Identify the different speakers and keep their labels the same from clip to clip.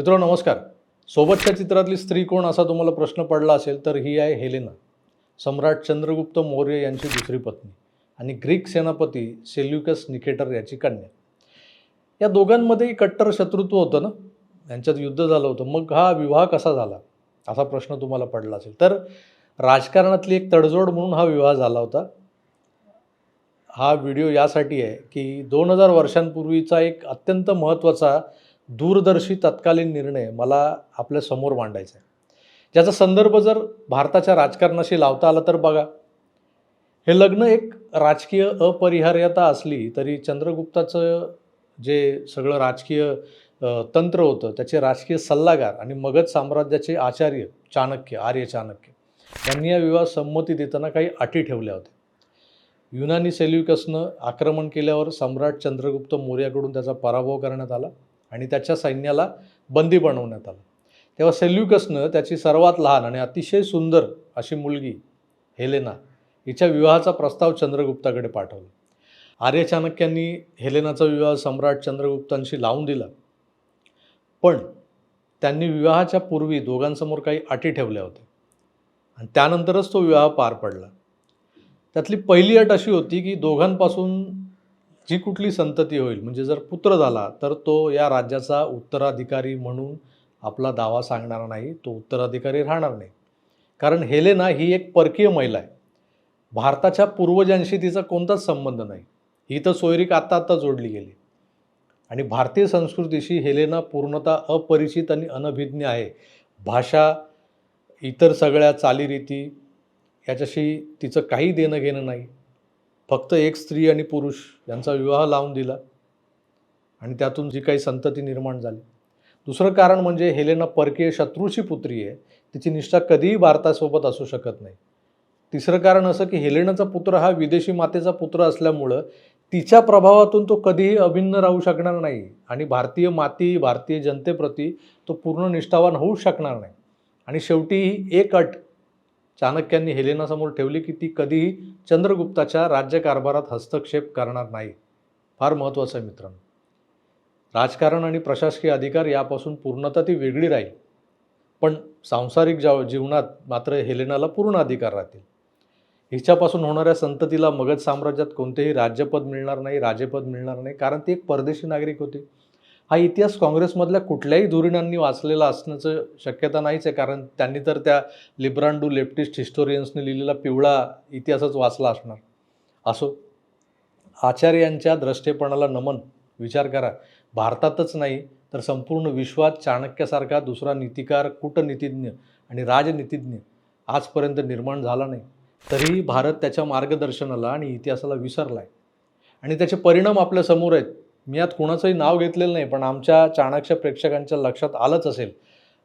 Speaker 1: मित्रो नमस्कार. सोबतच्या चित्रातली स्त्री कोण असा तुम्हाला प्रश्न पडला असेल तर ही आहे हेलेना. सम्राट चंद्रगुप्त मौर्य यांची दुसरी पत्नी आणि ग्रीक सेनापती सेल्युकस निकेटर याची कन्या. या दोघांमध्येही कट्टर शत्रुत्व होतं ना? यांच्यात युद्ध झालं होतं. मग हा विवाह कसा झाला? असा प्रश्न तुम्हाला पडला असेल. तर राजकारणातली एक तडजोड म्हणून हा विवाह झाला होता. हा व्हिडिओ यासाठी आहे की दोन हजार वर्षांपूर्वीचा एक अत्यंत महत्त्वाचा दूरदर्शी तत्कालीन निर्णय मला आपल्यासमोर मांडायचा आहे. ज्याचा संदर्भ जर भारताच्या राजकारणाशी लावता आला तर बघा. हे लग्न एक राजकीय अपरिहार्यता असली तरी चंद्रगुप्ताचं जे सगळं राजकीय तंत्र होतं त्याचे राजकीय सल्लागार आणि मगध साम्राज्याचे आचार्य चाणक्य आर्य चाणक्य यांनी या विवाह संमती देताना काही अटी ठेवल्या होत्या. युनानी सेल्युकसनं आक्रमण केल्यावर सम्राट चंद्रगुप्त मौर्याकडून त्याचा पराभव करण्यात आला. आणि त्याच्या सैन्याला बंदी बनवण्यात आलं. तेव्हा सेल्युकसनं त्याची सर्वात लहान आणि अतिशय सुंदर अशी मुलगी हेलेना हिच्या विवाहाचा प्रस्ताव चंद्रगुप्ताकडे पाठवला. आर्य चाणक्यांनी हेलेनाचा विवाह सम्राट चंद्रगुप्तांशी लावून दिला. पण त्यांनी विवाहाच्या पूर्वी दोघांसमोर काही अटी ठेवल्या होत्या. आणि त्यानंतरच तो विवाह पार पडला. त्यातली पहिली अट अशी होती की दोघांपासून जी कुठली संतती होईल म्हणजे जर पुत्र झाला तर तो या राज्याचा उत्तराधिकारी म्हणून आपला दावा सांगणार नाही तो उत्तराधिकारी राहणार नाही. कारण हेलेना ही एक परकीय महिला आहे. भारताच्या पूर्वजांशी तिचा कोणताच संबंध नाही. ही तर सोयरीक आत्ता आत्ता जोडली गेली. आणि भारतीय संस्कृतीशी हेलेना पूर्णतः अपरिचित आणि अनभिज्ञ आहे. भाषा इतर सगळ्या चालीरीती याच्याशी तिचं काही देणं घेणं नाही. फक्त एक स्त्री आणि पुरुष यांचा विवाह लावून दिला आणि त्यातून जी काही संतती निर्माण झाली. दुसरं कारण म्हणजे हेलेना परकीय शत्रूची पुत्री आहे. तिची निष्ठा कधीही भारतासोबत असू शकत नाही. तिसरं कारण असं की हेलेनाचा पुत्र हा विदेशी मातेचा पुत्र असल्यामुळं तिच्या प्रभावातून तो कधीही अभिन्न राहू शकणार नाही आणि भारतीय माती भारतीय जनतेप्रती तो पूर्ण निष्ठावान होऊ शकणार नाही. आणि शेवटी ही एक अट चाणक्यांनी हेलेनासमोर ठेवली की ती कधीही चंद्रगुप्ताच्या राज्यकारभारात हस्तक्षेप करणार नाही. फार महत्त्वाचं आहे मित्रांनो. राजकारण आणि प्रशासकीय अधिकार यापासून पूर्णतः ती वेगळी राहील. पण सांसारिक जाव जीवनात मात्र हेलेनाला पूर्ण अधिकार राहतील. हिच्यापासून होणाऱ्या संततीला मगध साम्राज्यात कोणतेही राज्यपद मिळणार नाही राजेपद मिळणार नाही कारण ती एक परदेशी नागरिक होती. हा इतिहास काँग्रेसमधल्या कुठल्याही धुरीणांनी वाचलेला असण्याचं शक्यता नाहीच आहे कारण त्यांनी तर त्या लिब्रांडू लेफ्टिस्ट हिस्टोरियन्सने लिहिलेला पिवळा इतिहासच वाचला असणार. असो आचार्यांच्या द्रष्टेपणाला नमन विचार करा. भारतातच नाही तर संपूर्ण विश्वात चाणक्यासारखा दुसरा नीतिकार कूटनीतिज्ञ आणि राजनीतिज्ञ आजपर्यंत निर्माण झाला नाही. तरीही भारत त्याच्या मार्गदर्शनाला आणि इतिहासाला विसरला आहे आणि त्याचे परिणाम आपल्यासमोर आहेत. मी यात कुणाचंही नाव घेतलेलं नाही पण आमच्या चाणक्य प्रेक्षकांच्या लक्षात आलंच असेल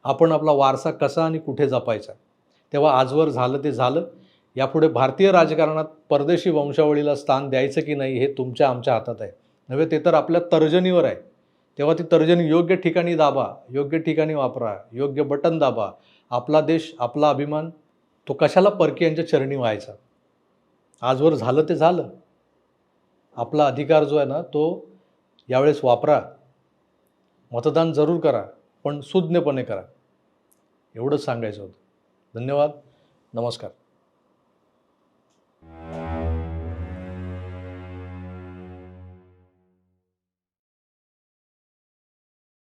Speaker 1: आपण आपला वारसा कसा आणि कुठे जपायचा? तेव्हा आजवर झालं ते झालं. यापुढे भारतीय राजकारणात परदेशी वंशावळीला स्थान द्यायचं की नाही हे तुमच्या आमच्या हातात आहे. नव्हे ते तर आपल्या तर्जनीवर आहे. तेव्हा ती तर्जनी योग्य ठिकाणी दाबा योग्य ठिकाणी वापरा योग्य बटन दाबा. आपला देश आपला अभिमान तो कशाला परकीयांच्या चरणी व्हायचा? आजवर झालं ते झालं. आपला अधिकार जो आहे ना तो यावेळेस वापरा. मतदान जरूर करा पण सुज्ञपणे करा. एवढंच सांगायचं होतं. धन्यवाद. नमस्कार.